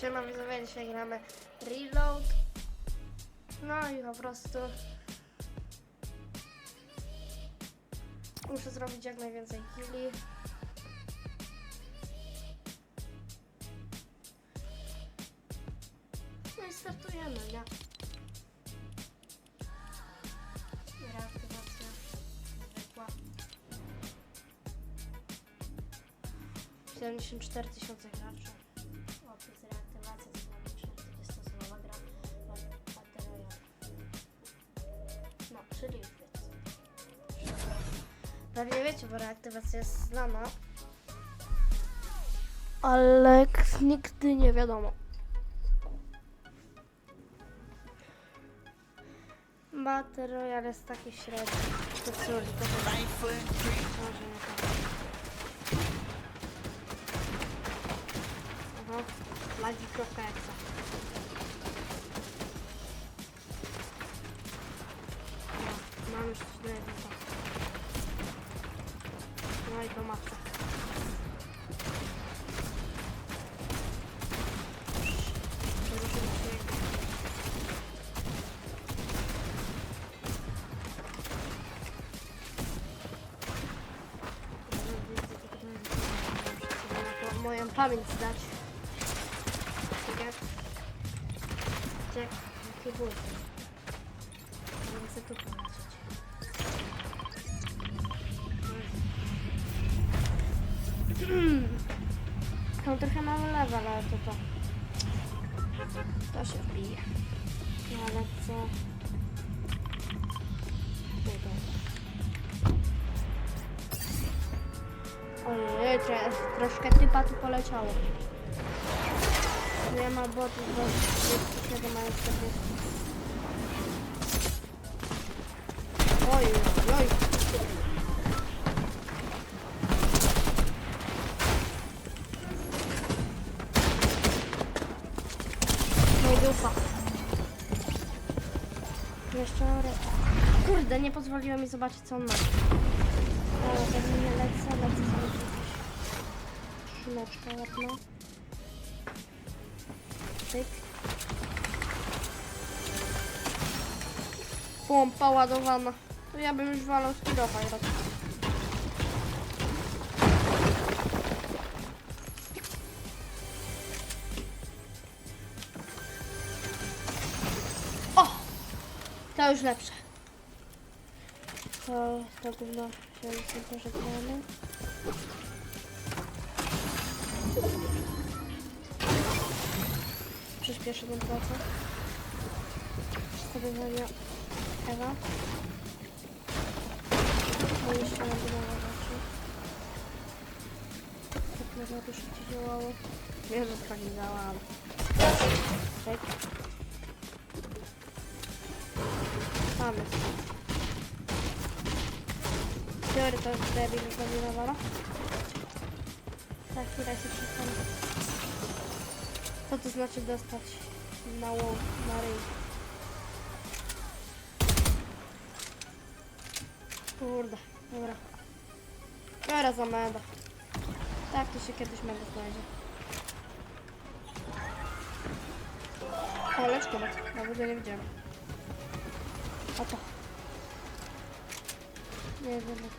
Siema widzowie, dzisiaj gramy Reload. No i po prostu muszę zrobić jak najwięcej killi. No i startujemy, nie? Reaktywacja zwykła. 74 tysiące graczy. Wiecie, bo reaktywacja jest znana. Ale nigdy nie wiadomo. Battle Royale jest taki średni. To cóż, to chyba może nie tak. Aha, lagi.exe. Mam już coś do. Się. Na moją pamięć zdać. Czekaj. Czekaj, jaki. Nie chcę tu polecieć. To trochę mały level, ale to to. To się wbije. No ale co? Ojej, troszkę typa tu poleciało. Nie ma botów, bo 27 mają 40. Oj, oj, oj. Kurde, nie pozwoliło mi zobaczyć co on ma. Ale tak nie lecę, lecę sobie jakieś szyneczkę ładna. Tyk. Pompa ładowana. To ja bym już walał z kilofa raczej. To już lepsze. To, to gówno się już nie pożegnamy. Przyspieszymy pracę. Przechowywania Ewa. No i jeszcze mam dużo rzeczy. Tak można to szybciej działało. Wiem, że tak nie działa, ale... Mamy. Teory to jest debil zdominowana. Tak, chwilę się przestań. Co to znaczy dostać na łom, na ryj? Kurde, dobra. Biorę za meda. Tak, to się kiedyś meda znajdzie. O, lecz komet. Nawet nie widziałem. A to. Nie wiem, jak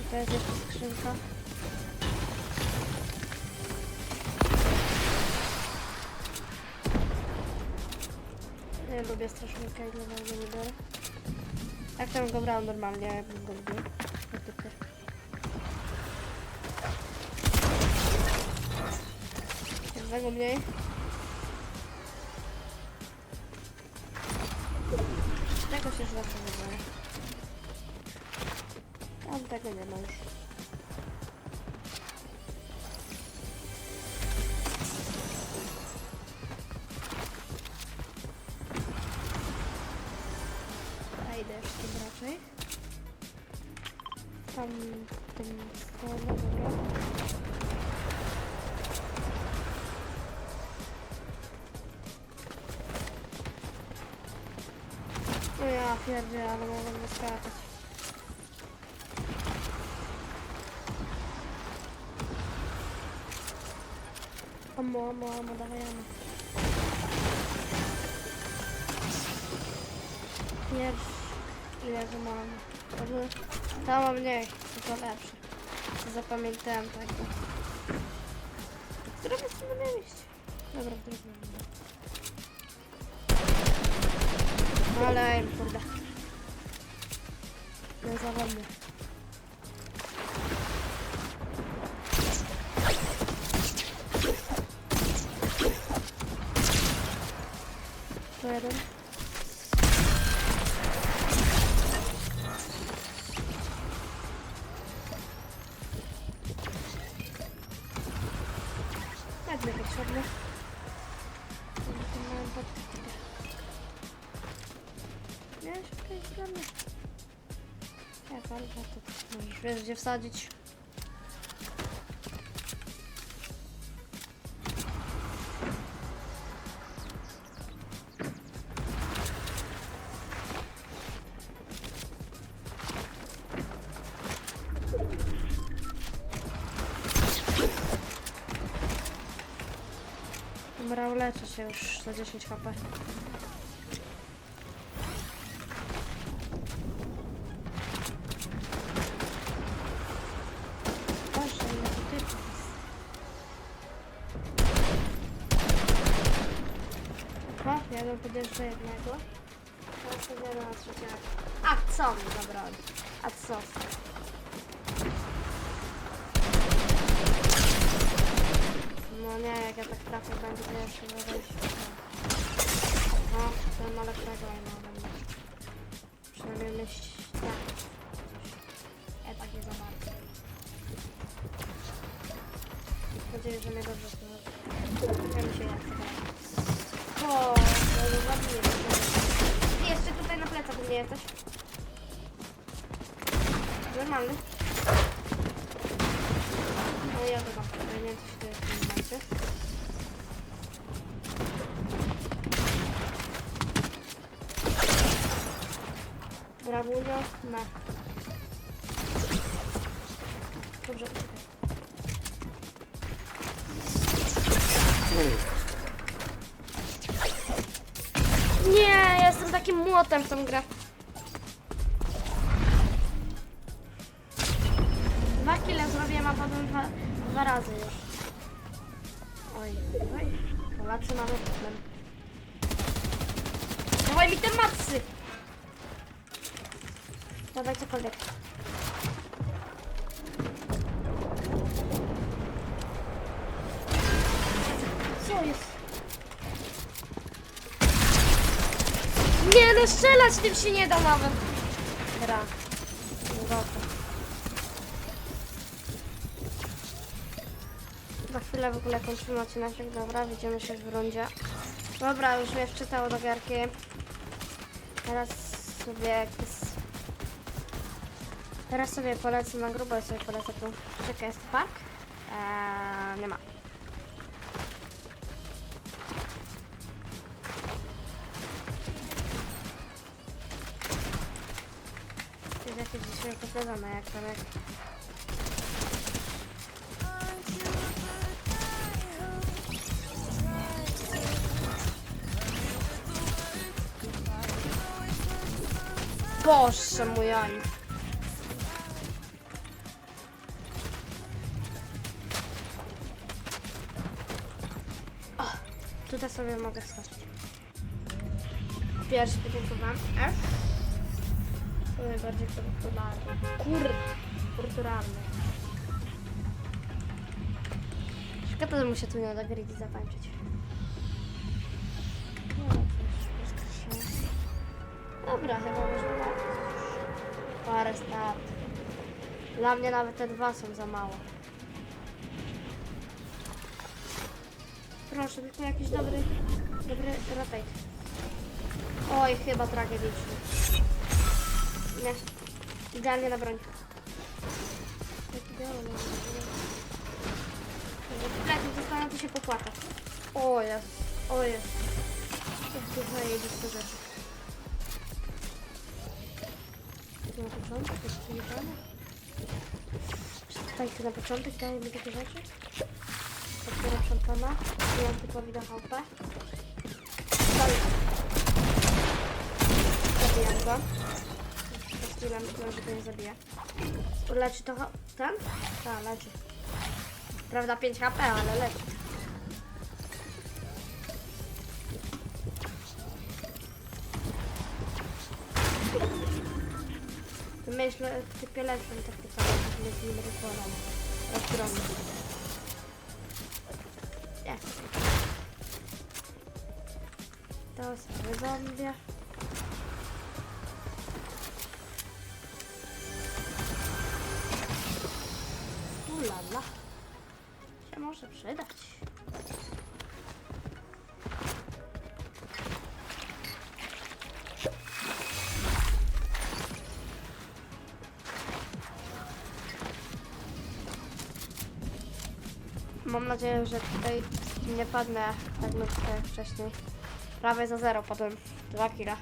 I to jest jeszcze skrzynka. Nie lubię strasznika i dlatego go nie biorę. Jak tam go brałem normalnie, jakbym go lubił. Jednego mniej. Tego się zawsze nie boję. Tam tego nie ma już. Idę już tym raczej. Tam tym dobra. No ja pierdzie, ale mogę wyskakać. Amo, amo, amo, dawaj amo. Pierwszy. Ile to mam? Może... Tam mam mniej, to to lepsze. To Zapamiętałem tak. Które jest to mieliście? Dobra, w Ale kurde. Niezawodnie. To wiesz gdzie wsadzić. Dobra, uleczę się już za 10 HP. O, jeden podjeżdża jednego. Teraz idę na trzeciego. A co mi zabrali? A co? No nie, jak ja tak trafię, będzie to jeszcze nie wejść. No, ten ma lepszego i no będę. Przynajmniej myśl tak. Ja tak nie za bardzo. Mam nadzieję, że mnie dobrze jeszcze tutaj na plecach u mnie jesteś. Normalny. No ja. Ja nie wiem, co się w tym momencie. Brawurio, na. Takim młotem w tą grę. Dwa kile zrobiłem, a potem dwa, dwa razy już. Oj, oj. Polacy mamy problem. Dawaj mi te matsy! Dawaj cokolwiek. Co jest? No, strzelać tym się nie da nawet. Gra. Uroko. Za chwilę w ogóle kończymy odcinek. Dobra, widzimy się w rundzie. Dobra, już mnie wczytało do gierki. Teraz sobie... Teraz sobie polecę na grubo i sobie polecę tu. Czekaj, jest park? Eee, nie ma. Dzisiaj pokazane, jak tam jak... Boże mój Ani. Tutaj sobie mogę skoczyć. Pierwszy podziękowałem. To najbardziej kulturalny. Kur... kulturalny. Szkoda, że mu się tu nie uda greedy zatańczyć. No. Dobra, chyba możemy na parę start. Dla mnie nawet te dwa są za mało. Proszę, tylko jakiś dobry, dobry rotate. Oj, chyba tragediczny. Nie. Idealnie na broń. Tak idealnie na broń. Plecy zostaną, to się popłaka. O jest, o jest. To zajebiste rzeczy. tu na początek, jest przyjechane. Czy tutaj tu na początek daje mi takie rzeczy? Otwieram szampana, wbijam typowi HP. Dalej. Zabijam go. Przez chwilę myślałem, że go nie zabije. Leczy to ten? Tak, leczy. Prawda 5 HP, ale leczy. Myślę, w typie lepszą taktyką, żeby z nim rykować. Rozgromny. Nie. To sobie zombie. Może przydać. Mam nadzieję, że tutaj nie padnę tak jak wcześniej. Prawie za zero, potem dwa killa.